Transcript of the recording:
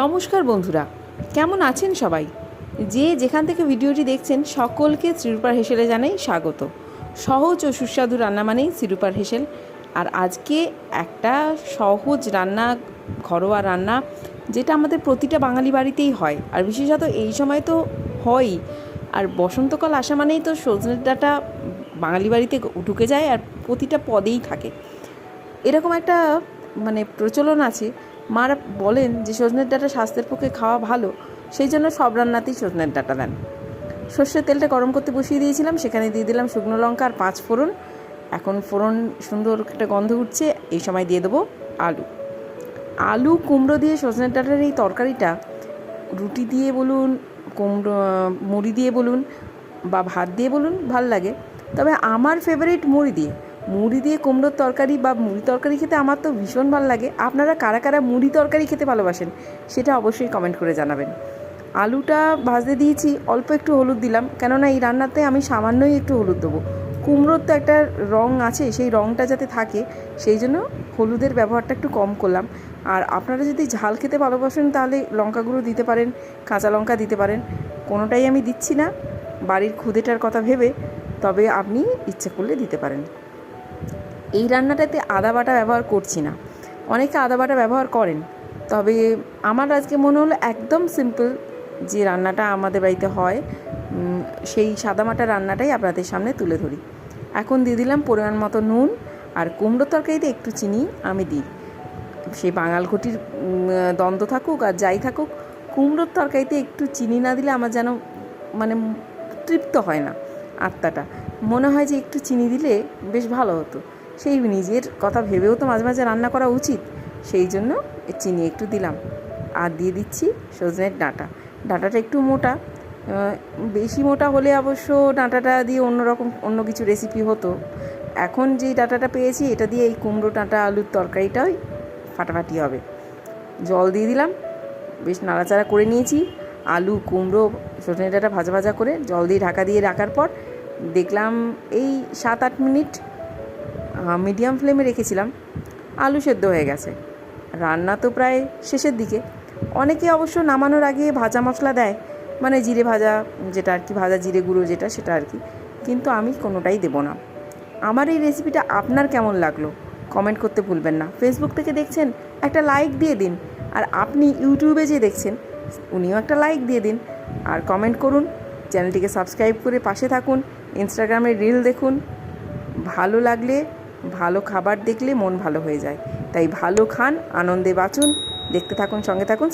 নমস্কার বন্ধুরা, কেমন আছেন সবাই? যে যেখান থেকে ভিডিওটি দেখছেন, সকলকে শ্রীরূপার হেসেলে জানাই স্বাগত। সহজ ও সুস্বাদু রান্না মানেই শ্রীরূপার হেসেল। আর আজকে একটা সহজ রান্না, ঘরোয়া রান্না, যেটা আমাদের প্রতিটা বাঙালি বাড়িতেই হয়। আর বিশেষত এই সময় তো হয়ই। আর বসন্তকাল আসা মানেই তো সজনের ডাটা বাঙালি বাড়িতে ঢুকে যায় আর প্রতিটা পদেই থাকে। এরকম একটা মানে প্রচলন আছে, মারা বলেন যে সজনের ডাঁটা স্বাস্থ্যের পক্ষে খাওয়া ভালো, সেই জন্য সব রান্নাতেই সজনের ডাঁটা দেন। সর্ষের তেলটা গরম করতে বসিয়ে দিয়েছিলাম, সেখানে দিয়ে দিলাম শুকনো লঙ্কা আর পাঁচ ফোড়ন। এখন ফোড়ন সুন্দর একটা গন্ধ উঠছে, এই সময় দিয়ে দেবো আলু। আলু কুমড়ো দিয়ে সজনের ডাঁটার এই তরকারিটা, রুটি দিয়ে বলুন, কুমড়ো, মুড়ি দিয়ে বলুন বা ভাত দিয়ে বলুন, ভালো লাগে। তবে আমার ফেভারিট মুড়ি দিয়ে মুড়ি দিয়ে কুমড়োর তরকারি বা মুড়ি তরকারি খেতে আমার তো ভীষণ ভালো লাগে। আপনারা কারা কারা মুড়ি তরকারি খেতে ভালোবাসেন, সেটা অবশ্যই কমেন্ট করে জানাবেন। আলুটা ভাজতে দিয়েছি, অল্প একটু হলুদ দিলাম, কেননা এই রান্নাতে আমি সামান্যই একটু হলুদ দেবো। কুমড়োর তো একটা রং আছে, সেই রংটা যাতে থাকে, সেই জন্য হলুদের ব্যবহারটা একটু কম করলাম। আর আপনারা যদি ঝাল খেতে ভালোবাসেন, তাহলে লঙ্কা গুঁড়ো দিতে পারেন, কাঁচা লঙ্কা দিতে পারেন, কোনোটাই আমি দিচ্ছি না। বাড়ির খুদেটার কথা ভেবে, তবে আপনি ইচ্ছে করলে দিতে পারেন। এই রান্নাটাতে আদা বাটা ব্যবহার করছি না। অনেকে আদা বাটা ব্যবহার করেন। তবে আমার আজকে মনে হলো একদম সিম্পল যে রান্নাটা আমাদের বাড়িতে হয় সেই সাদামাটা রান্নাটাই আপনাদের সামনে তুলে ধরি। এখন দিয়ে দিলাম পরিমাণ মতো নুন আর কুমড়োর তরকারিতে একটু চিনি আমি দিই। সেই বাঙাল ঘটির দ্বন্দ্ব থাকুক আর যাই থাকুক, কুমড়োর তরকারিতে একটু চিনি না দিলে আমার যেন মানে তৃপ্ত হয় না আত্মাটা। মনে হয় যে একটু চিনি দিলে বেশ ভালো হতো। সেই নিজের কথা ভেবেও তো মাঝে মাঝে রান্না করা উচিত। সেই জন্য চিনি একটু দিলাম। আর দিয়ে দিচ্ছি সজনের ডাঁটা। ডাঁটাটা একটু মোটা। বেশি মোটা হলে অবশ্য ডাঁটাটা দিয়ে অন্য রকম, অন্য কিছু রেসিপি হতো। এখন যে ডাঁটাটা পেয়েছি, এটা দিয়ে এই কুমড়ো ডাঁটা, আলুর তরকারিটাই ফাটাফাটি হবে। জল দিয়ে দিলাম। বেশ নাড়াচাড়া করে নিয়েছি। আলু, কুমড়ো সজনে ডাঁটা ভাজা ভাজা করে জল দিয়ে ঢাকা দিয়ে রাখার পর দেখলাম এই সাত আট মিনিট মিডিয়াম ফ্লেমে রেখেছিলাম, আলু সেদ্ধ হয়ে গেছে। রান্না তো প্রায় শেষের দিকে। অনেকে অবশ্য নামানোর আগে ভাজা মশলা দেয় মানে জিরে ভাজা, যেটা আর কি, ভাজা জিরে গুঁড়ো যেটা, সেটা আর কি। কিন্তু আমি কোনোটাই দেবো না। আমার এই রেসিপিটা আপনার কেমন লাগল? কমেন্ট করতে ভুলবেন না। ফেসবুক থেকে দেখছেন, একটা লাইক দিয়ে দিন। আর আপনি ইউটিউবে যে দেখছেন, উনিও একটা লাইক দিয়ে দিন। আর কমেন্ট করুন চ্যানেলটিকে সাবস্ক্রাইব করে পাশে থাকুন ইনস্টাগ্রামে রিল দেখুন। ভালো লাগলে ভালো খাবার দেখলে মন ভালো হয়ে যায়। তাই ভালো খান, আনন্দে বাঁচুন। দেখতে থাকুন, সঙ্গে থাকুন